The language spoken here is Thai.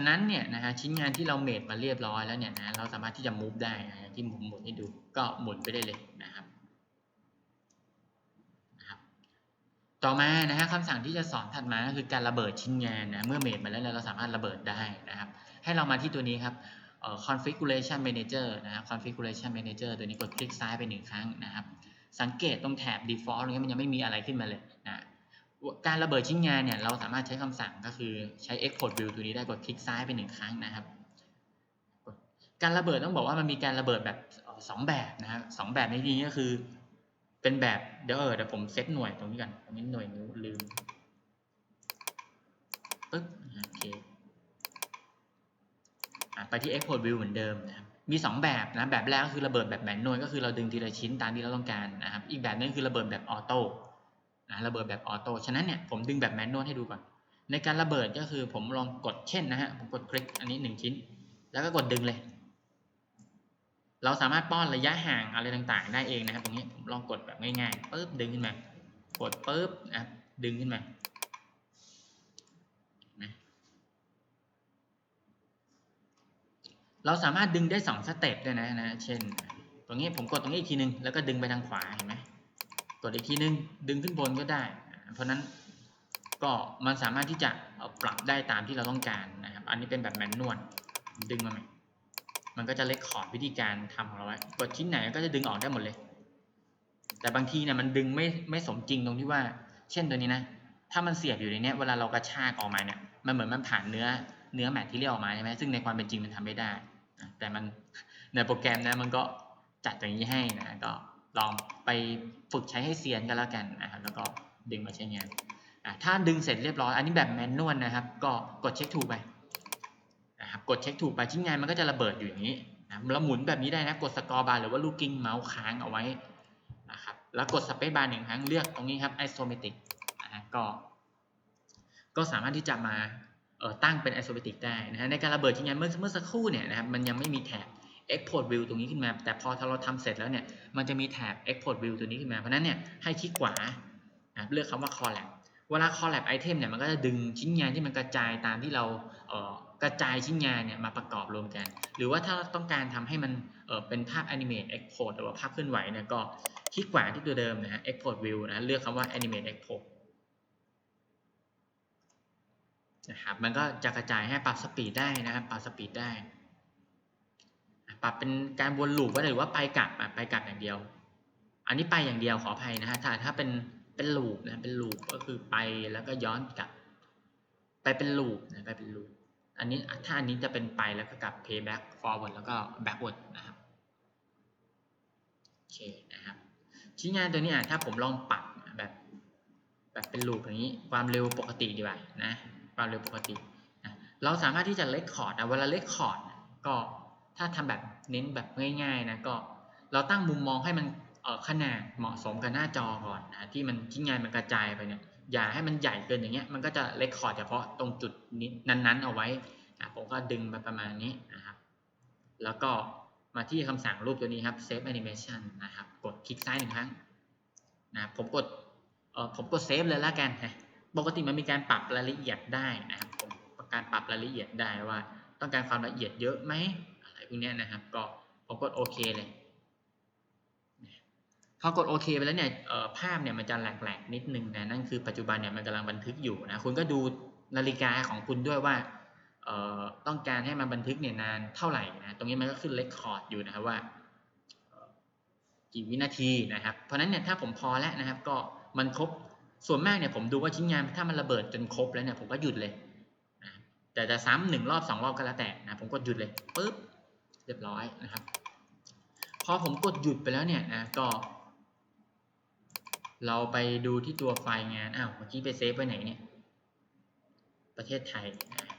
ะนั้นเนี่ยนะฮะชิ้นงานที่เราเมดมาเรียบร้อยแล้วเนี่ยนะเราสามารถที่จะ move ได้นะอย่างที่ผมหมุนให้ดูก็หมุนไปได้เลยนะครับนะครับต่อมานะฮะคำสั่งที่จะสอนถัดมาก็คือการระเบิดชิ้นงานนะเมื่อเมดมาแล้วเนี่ยเราสามารถระเบิดได้นะครับ ให้เรามาที่ตัวนี้ครับเอ่อ configuration manager นะครับ configuration manager ตัวนี้กดคลิกซ้ายไปหนึ่งครั้งนะครับ สังเกตตรงแถบ default ตรงนี้มันยังไม่มีอะไรขึ้นมาเลยนะ การระเบิดชิ้นงานเนี่ยเราสามารถใช้คำสั่งก็คือใช้ export view ตัวนี้ได้กดคลิกซ้ายไปหนึ่งครั้งนะครับ การระเบิดต้องบอกว่ามันมีการระเบิดแบบเอ่อสองแบบนะครับสองแบบในที่นี้ก็คือ เป็นแบบเดี๋ยวเออเดี๋ยวผมเซตหน่วยตรงนี้กันตรงนี้หน่วยนิ้วลืมปึ๊บโอเคอไปที่ export view เหมือนเดิมนะครับมี 2 แบบนะแบบแรกก็คือระเบิดแบบแมนนวลก็คือเราดึงทีละชิ้นตามที่เราต้องการนะครับอีกแบบนึงคือระเบิดแบบออโต้ นะระเบิดแบบออโต้ฉะนั้นเนี่ยผมดึงแบบแมนนวลให้ดูก่อน ในการระเบิดก็คือผมลองกดเช่นนะฮะผมกดคลิกอันนี้ 1 ชิ้น แล้วก็กดดึงเลย เราสามารถป้อนระยะห่างอะไรต่างๆ ได้เองนะครับตรงนี้ผมลองกดแบบง่ายๆปึ๊บดึงขึ้นมากดปึ๊บนะครับดึงขึ้นมาเราสามารถดึงได้สองสเต็ปด้วยนะนะ เช่น ตรงนี้ผมกดตรงนี้อีกทีนึง แล้วก็ดึงไปทางขวาเห็นไหม กดอีกทีนึงดึงขึ้นบนก็ได้ เพราะนั้นก็มันสามารถที่จะปรับได้ตามที่เราต้องการนะครับ อันนี้เป็นแบบแมนนวลดึงมาไหมมันก็จะเล็กขอร์ดวิธีการทำของเราไว้กดชิ้นไหนก็จะดึงออกได้หมดเลย แต่บางทีเนี่ยมันดึงไม่ไม่สมจริงตรงที่ว่า เช่นตัวนี้นะ ถ้ามันเสียบอยู่ในนี้เวลาเรากระชากออกมาเนี่ย มันเหมือนมันผ่านเนื้อเนื้อแมทที่เรียกออกมาใช่ไหมซึ่งในความเป็นจริงมันทำไม่ได้ แต่มันในโปรแกรมนะมันก็จัดอย่างนี้ให้นะก็ ลองไปฝึกใช้ให้เซียนกันแล้วกันนะครับแล้วก็ดึงมาใช้งานถ้าดึงเสร็จเรียบร้อย อันนี้แบบแมนนวลนะครับ ก็กดเช็คถูกไปนะครับกดเช็คถูกไปชิ้นงานมันก็จะระเบิดอยู่อย่างนี้นะเราหมุนแบบนี้ได้นะกดสกอร์บาร์หรือว่าลูกกิ้งเมาส์ค้างเอาไว้นะครับแล้วกดสเปซบาร์หนึ่งครั้งเลือกตรงนี้ครับ isometric นะก็ก็สามารถที่จะมาเอ่อตั้งเป็น isometric ได้นะฮะในการระเบิดชิ้นงานเมื่อเมื่อสักครู่เนี่ยนะครับมันยังไม่มีแถบ export view ตรงนี้ขึ้นมา แต่พอถ้าเราทำเสร็จแล้วเนี่ย มันจะมีแถบ export view ตัวนี้ขึ้นมา เพราะนั้นเนี่ย ให้คลิกขวาเลือกคำว่า collab เวลา collab item เนี่ย มันก็จะดึงชิ้นงานที่มันกระจายตามที่เราเอ่อกระจายชิ้นงานเนี่ยมาประกอบรวมกัน หรือว่าถ้าต้องการทำให้มันเอ่อเป็นภาพ animate export หรือว่าภาพเคลื่อนไหวเนี่ย ก็คลิกขวาที่ตัวเดิมนะฮะ export view นะเลือกคำว่า animate export นะครับ มันก็จะกระจายให้ปรับสปีดได้นะครับ ปรับสปีดได้ ปรับเป็นการวนลูปก็ได้หรือว่าไปกลับไปกลับอย่างเดียว อันนี้ไปอย่างเดียวขออภัยนะฮะถ้าถ้าเป็นเป็นลูปนะเป็นลูปก็คือไปแล้วก็ย้อนกลับ ไปเป็นลูปนะไปเป็นลูปอันนี้ถ้าอันนี้จะเป็นไปแล้วก็กลับ payback forward แล้วก็ backward นะครับโอเคนะครับชิ้นงานตัวนี้ถ้าผมลองปรับแบบ แบบเป็นลูปอย่างนี้ความเร็วปกติดีกว่านะความเร็วปกตินะเราสามารถที่จะเลคคอร์ดเวลาเลคคอร์ดก็ ถ้าทำแบบเน้นแบบง่ายๆนะก็เราตั้งมุมมองให้มันขนาดเหมาะสมกับหน้าจอก่อนนะที่มันชิ้นงานมันกระจายไปเนี่ยอย่าให้มันใหญ่เกินอย่างเงี้ยมันก็จะเลคคอร์ดเฉพาะตรงจุดนั้นๆ เอาไว้นะผมก็ดึงมาประมาณนี้นะครับ แล้วก็มาที่คำสั่งรูปตัวนี้ครับ save animation นะครับ กดคลิกซ้ายหนึ่งครั้งนะผมกดเออผมกดเซฟเลยแล้วกันนะปกติมันมีการปรับรายละเอียดได้นะครับผมการปรับรายละเอียดได้ว่า ต้องการความละเอียดเยอะไหม พวกนี้นะครับก็ผมกดโอเคเลยพอกดโอเคไปแล้วเนี่ยภาพเนี่ยมันจะแหลกๆนิดนึงนะนั่นคือปัจจุบันเนี่ยมันกำลังบันทึกอยู่นะคุณก็ดูนาฬิกาของคุณด้วยว่าต้องการให้มันบันทึกเนี่ยนานเท่าไหร่นะตรงนี้มันก็ขึ้นเลคคอร์ดอยู่นะครับว่ากี่วินาทีนะครับ เพราะนั้นเนี่ยถ้าผมพอแล้วนะครับ ก็มันครบส่วนมากเนี่ยผมดูว่าชิ้นงานถ้ามันระเบิดจนครบแล้วเนี่ยผมก็หยุดเลยนะแต่จะซ้ำหนึ่งรอบสองรอบก็แล้วแต่นะผมกดหยุดเลยปุ๊บ รียบร้อยนะครับ พอผมกดหยุดไปแล้วเนี่ยนะก็ เราไปดูที่ตัวไฟล์งานอ้าวเมื่อกี้ไปเซฟไว้ไหนเนี่ย ประเทศไทยนะ